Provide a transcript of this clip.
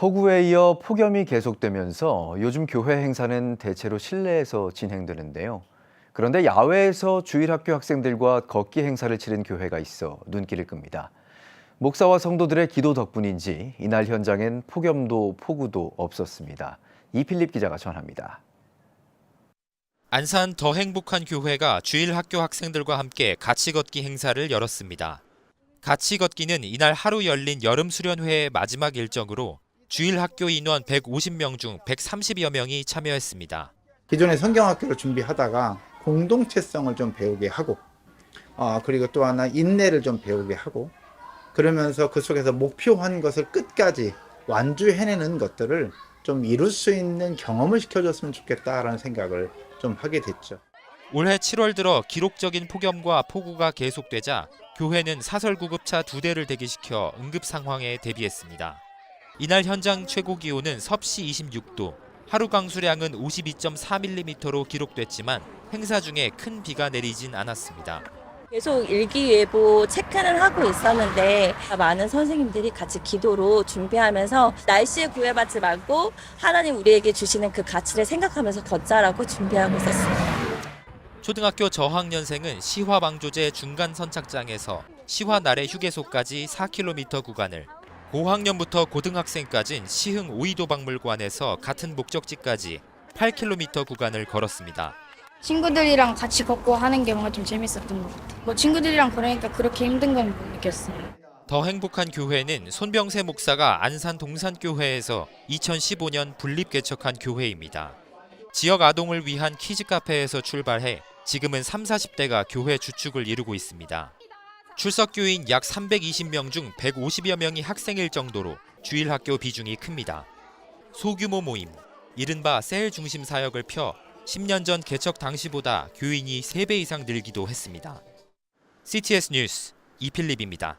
폭우에 이어 폭염이 계속되면서 요즘 교회 행사는 대체로 실내에서 진행되는데요. 그런데 야외에서 주일 학교 학생들과 걷기 행사를 치른 교회가 있어 눈길을 끕니다. 목사와 성도들의 기도 덕분인지 이날 현장엔 폭염도 폭우도 없었습니다. 이필립 기자가 전합니다. 안산 더 행복한 교회가 주일 학교 학생들과 함께 같이 걷기 행사를 열었습니다. 같이 걷기는 이날 하루 열린 여름 수련회의 마지막 일정으로 주일 학교 인원 150명 중 130여 명이 참여했습니다. 기존의 성경학교를 준비하다가 공동체성을 좀 배우게 하고 어, 그리고 또 하나 인내를 좀 배우게 하고 그러면서 그 속에서 목표한 것을 끝까지 완주해내는 것들을 좀 이룰 수 있는 경험을 시켜줬으면 좋겠다라는 생각을 좀 하게 됐죠. 올해 7월 들어 기록적인 폭염과 폭우가 계속되자 교회는 사설 구급차 두 대를 대기시켜 응급 상황에 대비했습니다. 이날 현장 최고 기온은 섭씨 26도, 하루 강수량은 52.4mm로 기록됐지만 행사 중에 큰 비가 내리진 않았습니다. 계속 일기예보 체크는 하고 있었는데 많은 선생님들이 같이 기도로 준비하면서 날씨에 구애받지 말고 하나님 우리에게 주시는 그 가치를 생각하면서 걷자라고 준비하고 있었습니다. 초등학교 저학년생은 시화 방조제 중간 선착장에서 시화 나래 휴게소까지 4km 구간을 고학년부터 고등학생까진 시흥 오이도 박물관에서 같은 목적지까지 8km 구간을 걸었습니다. 친구들이랑 같이 걷고 하는 게 뭔가 좀 재밌었던 것 같아요. 뭐 친구들이랑 걸으니까 그렇게 힘든 건 못 느꼈어요. 더 행복한 교회는 손병세 목사가 안산 동산교회에서 2015년 분립 개척한 교회입니다. 지역 아동을 위한 키즈 카페에서 출발해 지금은 3, 40대가 교회 주축을 이루고 있습니다. 출석 교인 약 320명 중 150여 명이 학생일 정도로 주일 학교 비중이 큽니다. 소규모 모임, 이른바 셀 중심 사역을 펴 10년 전 개척 당시보다 교인이 3배 이상 늘기도 했습니다. CTS 뉴스 이필립입니다.